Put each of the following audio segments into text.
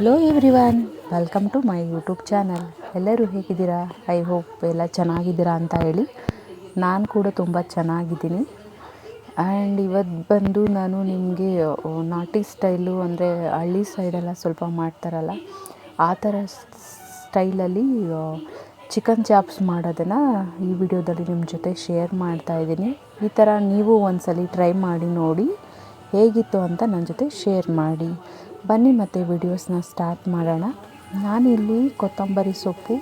Hello everyone welcome to my YouTube channel ಎಲ್ಲರೂ ಹೇಗಿದ್ದೀರಾ? I hope ಎಲ್ಲ ಚೆನ್ನಾಗಿದ್ದೀರಾ ಅಂತ ಹೇಳಿ ನಾನು ಕೂಡ ತುಂಬ ಚೆನ್ನಾಗಿದ್ದೀನಿ. ಆ್ಯಂಡ್ ಇವತ್ತು ಬಂದು ನಾನು ನಿಮಗೆ ನಾಟಿ ಸ್ಟೈಲು ಅಂದರೆ ಹಳ್ಳಿ ಸೈಡೆಲ್ಲ ಸ್ವಲ್ಪ ಮಾಡ್ತಾರಲ್ಲ, ಆ ಥರ ಸ್ಟೈಲಲ್ಲಿ ಚಿಕನ್ ಚಾಪ್ಸ್ ಮಾಡೋದನ್ನು ಈ ವಿಡಿಯೋದಲ್ಲಿ ನಿಮ್ಮ ಜೊತೆ ಶೇರ್ ಮಾಡ್ತಾ ಇದ್ದೀನಿ. ಈ ಥರ ನೀವು ಒಂದ್ಸಲಿ ಟ್ರೈ ಮಾಡಿ ನೋಡಿ ಹೇಗಿತ್ತು ಅಂತ ನನ್ನ ಜೊತೆ ಶೇರ್ ಮಾಡಿ. ಬನ್ನಿ ಮತ್ತು ವಿಡಿಯೋಸ್ನ ಸ್ಟಾರ್ಟ್ ಮಾಡೋಣ. ನಾನಿಲ್ಲಿ ಕೊತ್ತಂಬರಿ ಸೊಪ್ಪು,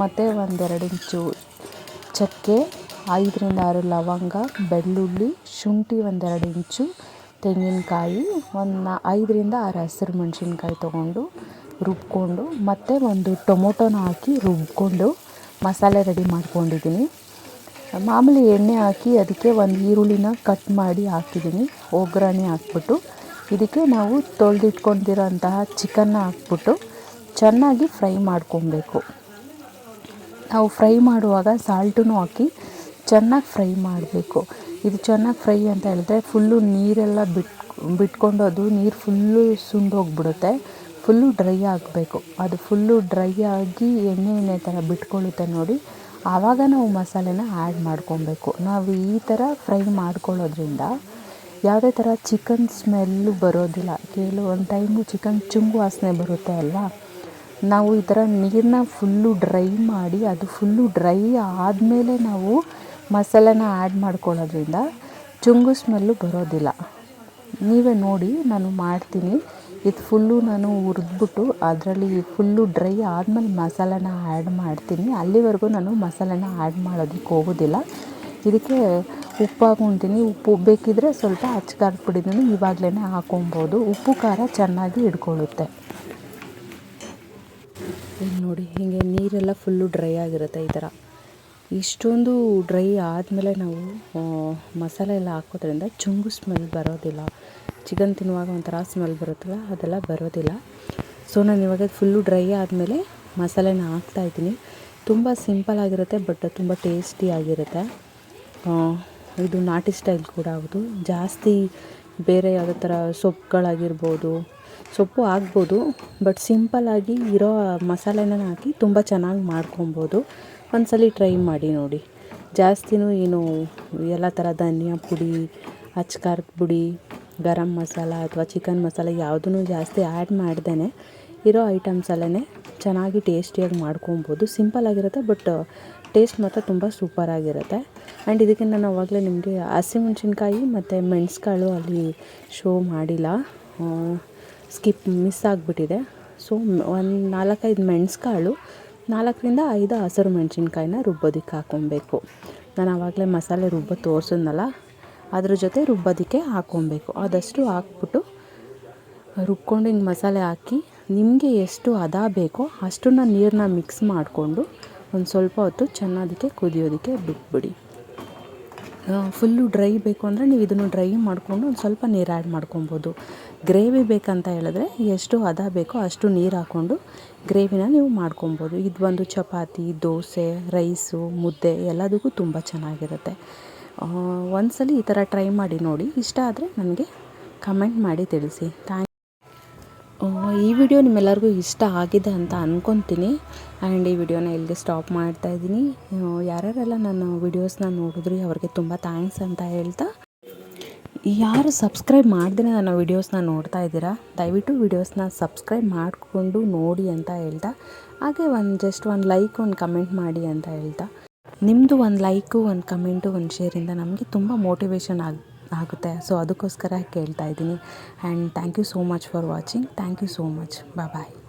ಮತ್ತು ಒಂದೆರಡು ಇಂಚು ಚಕ್ಕೆ, ಐದರಿಂದ ಆರು ಲವಂಗ, ಬೆಳ್ಳುಳ್ಳಿ, ಶುಂಠಿ ಒಂದೆರಡು ಇಂಚು, ತೆಂಗಿನಕಾಯಿ, ಒಂದು ಐದರಿಂದ ಆರು ಹಸಿರು ಮೆಣಸಿನ್ಕಾಯಿ ತೊಗೊಂಡು ರುಬ್ಕೊಂಡು, ಮತ್ತು ಒಂದು ಟೊಮೊಟೊನ ಹಾಕಿ ರುಬ್ಕೊಂಡು ಮಸಾಲೆ ರೆಡಿ ಮಾಡ್ಕೊಂಡಿದ್ದೀನಿ. ಮಾಮೂಲಿ ಎಣ್ಣೆ ಹಾಕಿ ಅದಕ್ಕೆ ಒಂದು ಈರುಳ್ಳಿನ ಕಟ್ ಮಾಡಿ ಹಾಕಿದ್ದೀನಿ. ಒಗ್ಗರಣೆ ಹಾಕ್ಬಿಟ್ಟು ಇದಕ್ಕೆ ನಾವು ತೊಳೆದಿಟ್ಕೊಂಡಿರೋಂತಹ ಚಿಕನ್ನ ಹಾಕ್ಬಿಟ್ಟು ಚೆನ್ನಾಗಿ ಫ್ರೈ ಮಾಡ್ಕೊಬೇಕು. ನಾವು ಫ್ರೈ ಮಾಡುವಾಗ ಸಾಲ್ಟೂ ಹಾಕಿ ಚೆನ್ನಾಗಿ ಫ್ರೈ ಮಾಡಬೇಕು. ಇದು ಚೆನ್ನಾಗಿ ಫ್ರೈ ಅಂತ ಹೇಳಿದ್ರೆ ಫುಲ್ಲು ನೀರೆಲ್ಲ ಬಿಟ್, ಬಿಟ್ಕೊಂಡು ಅದು ನೀರು ಫುಲ್ಲು ಸುಂಡೋಗ್ಬಿಡುತ್ತೆ ಫುಲ್ಲು ಡ್ರೈ ಆಗಬೇಕು. ಅದು ಫುಲ್ಲು ಡ್ರೈ ಆಗಿ ಎಣ್ಣೆ ಎಣ್ಣೆ ಥರ ಬಿಟ್ಕೊಳ್ಳುತ್ತೆ ನೋಡಿ. ಆವಾಗ ನಾವು ಮಸಾಲೆನ ಆ್ಯಡ್ ಮಾಡ್ಕೊಬೇಕು. ನಾವು ಈ ಥರ ಫ್ರೈ ಮಾಡ್ಕೊಳ್ಳೋದ್ರಿಂದ ಯಾವುದೇ ಥರ ಚಿಕನ್ ಸ್ಮೆಲ್ಲು ಬರೋದಿಲ್ಲ. ಕೆಲವೊಂದು ಟೈಮು ಚಿಕನ್ ಚುಂಗು ವಾಸನೆ ಬರುತ್ತೆ ಅಲ್ವಾ ನಾವು ಈ ಥರ ನೀರನ್ನ ಫುಲ್ಲು ಡ್ರೈ ಮಾಡಿ, ಅದು ಫುಲ್ಲು ಡ್ರೈ ಆದಮೇಲೆ ನಾವು ಮಸಾಲೆನ ಆ್ಯಡ್ ಮಾಡ್ಕೊಳ್ಳೋದ್ರಿಂದ ಚುಂಗು ಸ್ಮೆಲ್ಲು ಬರೋದಿಲ್ಲ. ನೀವೇ ನೋಡಿ, ನಾನು ಮಾಡ್ತೀನಿ. ಇದು ಫುಲ್ಲು ನಾನು ಹುರಿದ್ಬಿಟ್ಟು ಅದರಲ್ಲಿ ಫುಲ್ಲು ಡ್ರೈ ಆದಮೇಲೆ ಮಸಾಲೆನ ಆ್ಯಡ್ ಮಾಡ್ತೀನಿ. ಅಲ್ಲಿವರೆಗೂ ನಾನು ಮಸಾಲೆನ ಆ್ಯಡ್ ಮಾಡೋದಕ್ಕೆ ಹೋಗೋದಿಲ್ಲ. ಇದಕ್ಕೆ ಉಪ್ಪು ಹಾಕೊತೀನಿ. ಉಪ್ಪು ಬೇಕಿದ್ರೆ ಸ್ವಲ್ಪ ಅಚ್ಚ ಪುಡಿನೂ ಇವಾಗಲೇ ಹಾಕೊಬೋದು. ಉಪ್ಪು, ಖಾರ ಚೆನ್ನಾಗಿ ಹಿಡ್ಕೊಳ್ಳುತ್ತೆ ನೋಡಿ, ಹೀಗೆ ನೀರೆಲ್ಲ ಫುಲ್ಲು ಡ್ರೈ ಆಗಿರುತ್ತೆ ಈ ಥರ. ಇಷ್ಟೊಂದು ಡ್ರೈ ಆದಮೇಲೆ ನಾವು ಮಸಾಲೆ ಎಲ್ಲ ಹಾಕೋದ್ರಿಂದ ಚುಂಗು ಸ್ಮೆಲ್ ಬರೋದಿಲ್ಲ. ಚಿಕನ್ ತಿನ್ನುವಾಗ ಒಂಥರ ಸ್ಮೆಲ್ ಬರುತ್ತಲ್ಲ, ಅದೆಲ್ಲ ಬರೋದಿಲ್ಲ. ಸೊ ನಾನು ಇವಾಗ ಫುಲ್ಲು ಡ್ರೈ ಆದಮೇಲೆ ಮಸಾಲೆನ ಹಾಕ್ತಾಯಿದ್ದೀನಿ ತುಂಬ ಸಿಂಪಲ್ ಆಗಿರುತ್ತೆ ಬಟ್ ತುಂಬ ಟೇಸ್ಟಿಯಾಗಿರುತ್ತೆ ಇದು ನಾಟಿ ಸ್ಟೈಲ್ ಕೂಡ ಹೌದು. ಜಾಸ್ತಿ ಬೇರೆ ಯಾವುದೇ ಥರ ಸೊಪ್ಪುಗಳಾಗಿರ್ಬೋದು ಸೊಪ್ಪು ಆಗ್ಬೋದು, ಬಟ್ ಸಿಂಪಲ್ಲಾಗಿ ಇರೋ ಮಸಾಲೆನ ಹಾಕಿ ತುಂಬ ಚೆನ್ನಾಗಿ ಮಾಡ್ಕೊಬೋದು. ಒಂದ್ಸಲ ಟ್ರೈ ಮಾಡಿ ನೋಡಿ. ಜಾಸ್ತಿನೂ ಏನು ಎಲ್ಲ ಥರ ಧನಿಯಾ ಪುಡಿ ಅಚ್ಚ ಖಾರದ ಪುಡಿ, ಗರಂ ಮಸಾಲ ಅಥವಾ ಚಿಕನ್ ಮಸಾಲ ಯಾವುದೂ ಜಾಸ್ತಿ ಆ್ಯಡ್ ಮಾಡ್ದೇ ಇರೋ ಐಟಮ್ಸಲ್ಲೇ ಚೆನ್ನಾಗಿ ಟೇಸ್ಟಿಯಾಗಿ ಮಾಡ್ಕೊಬೋದು. ಸಿಂಪಲ್ಲಾಗಿರುತ್ತೆ ಬಟ್ ಟೇಸ್ಟ್ ಮಾತ್ರ ತುಂಬ ಸೂಪರಾಗಿರುತ್ತೆ ಆ್ಯಂಡ್ ಇದಕ್ಕೆ ನಾನು ಆವಾಗಲೇ ನಿಮಗೆ ಹಸಿಮೆಣ್ಸಿನ್ಕಾಯಿ ಮತ್ತು ಮೆಣಸ್ಕಾಳು ಅಲ್ಲಿ ಶೋ ಮಾಡಿಲ್ಲ. ಸ್ಕಿಪ್ ಮಿಸ್ ಆಗಿಬಿಟ್ಟಿದೆ. ಸೊ ಒಂದು ನಾಲ್ಕೈದು ಮೆಣಸ್ಕಾಳು, ನಾಲ್ಕರಿಂದ ಐದು ಹಸಿರು ಮೆಣಸಿನ್ಕಾಯಿನ ರುಬ್ಬೋದಕ್ಕೆ ಹಾಕ್ಕೊಬೇಕು ನಾನು ಆವಾಗಲೇ ಮಸಾಲೆ ರುಬ್ಬ ತೋರಿಸಿದ್ನಲ್ಲ, ಅದ್ರ ಜೊತೆ ರುಬ್ಬೋದಕ್ಕೆ ಹಾಕ್ಕೊಬೇಕು ಆದಷ್ಟು ಹಾಕ್ಬಿಟ್ಟು ರುಬ್ಕೊಂಡು ಹಿಂಗೆ ಮಸಾಲೆ ಹಾಕಿ ನಿಮಗೆ ಎಷ್ಟು ಹದ ಬೇಕೋ ಅಷ್ಟನ್ನು ನೀರನ್ನ ಮಿಕ್ಸ್ ಮಾಡಿಕೊಂಡು ಒಂದು ಸ್ವಲ್ಪ ಹೊತ್ತು ಚೆನ್ನಾದಕ್ಕೆ ಕುದಿಯೋದಕ್ಕೆ ಬಿಟ್ಬಿಡಿ. ಫುಲ್ಲು ಡ್ರೈ ಬೇಕು ಅಂದರೆ ನೀವು ಇದನ್ನು ಡ್ರೈ ಮಾಡಿಕೊಂಡು ಒಂದು ಸ್ವಲ್ಪ ನೀರು ಆ್ಯಡ್ ಮಾಡ್ಕೊಬೋದು. ಗ್ರೇವಿ ಬೇಕಂತ ಹೇಳಿದ್ರೆ ಎಷ್ಟು ಹದ ಬೇಕೋ ಅಷ್ಟು ನೀರು ಹಾಕ್ಕೊಂಡು ಗ್ರೇವಿನ ನೀವು ಮಾಡ್ಕೊಬೋದು. ಇದು ಬಂದು ಚಪಾತಿ, ದೋಸೆ ರೈಸು ಮುದ್ದೆ ಎಲ್ಲದಕ್ಕೂ ತುಂಬ ಚೆನ್ನಾಗಿರುತ್ತೆ. ಒಂದ್ಸಲಿ ಈ ಥರ ಟ್ರೈ ಮಾಡಿ ನೋಡಿ. ಇಷ್ಟ ಆದರೆ ನನಗೆ ಕಮೆಂಟ್ ಮಾಡಿ ತಿಳಿಸಿ. ಥ್ಯಾಂಕ್ ಈ ವಿಡಿಯೋ ನಿಮ್ಮೆಲ್ಲರಿಗೂ ಇಷ್ಟ ಆಗಿದೆ ಅಂತ ಅಂದ್ಕೊತೀನಿ ಆ್ಯಂಡ್ ಈ ವಿಡಿಯೋನ ಇಲ್ಲಿಗೆ ಸ್ಟಾಪ್ ಮಾಡ್ತಾ ಇದ್ದೀನಿ. ಯಾರ್ಯಾರೆಲ್ಲ ನನ್ನ ವಿಡಿಯೋಸ್ನ ನೋಡಿದ್ರಿ, ಅವ್ರಿಗೆ ತುಂಬ ಥ್ಯಾಂಕ್ಸ್ ಅಂತ ಹೇಳ್ತಾ. ಯಾರು ಸಬ್ಸ್ಕ್ರೈಬ್ ಮಾಡ್ದೇ ನನ್ನ ವಿಡಿಯೋಸ್ನ ನೋಡ್ತಾ ಇದ್ದೀರಾ, ದಯವಿಟ್ಟು ವಿಡಿಯೋಸ್ನ ಸಬ್ಸ್ಕ್ರೈಬ್ ಮಾಡಿಕೊಂಡು ನೋಡಿ ಅಂತ ಹೇಳ್ತಾ. ಹಾಗೆ ಒಂದು ಜಸ್ಟ್ ಒಂದು ಲೈಕ್ ಒಂದು ಕಮೆಂಟ್ ಮಾಡಿ ಅಂತ ಹೇಳ್ತಾ. ನಿಮ್ಮದು ಒಂದು ಲೈಕು ಒಂದು ಕಮೆಂಟು ಒಂದು ಶೇರಿಂದ ನಮಗೆ ತುಂಬ ಮೋಟಿವೇಶನ್ ಆಗಿ ಆಗುತ್ತೆ. ಸೊ ಅದಕ್ಕೋಸ್ಕರ ಕೇಳ್ತಾ ಇದ್ದೀನಿ. And thank you so much for watching thank you so much bye bye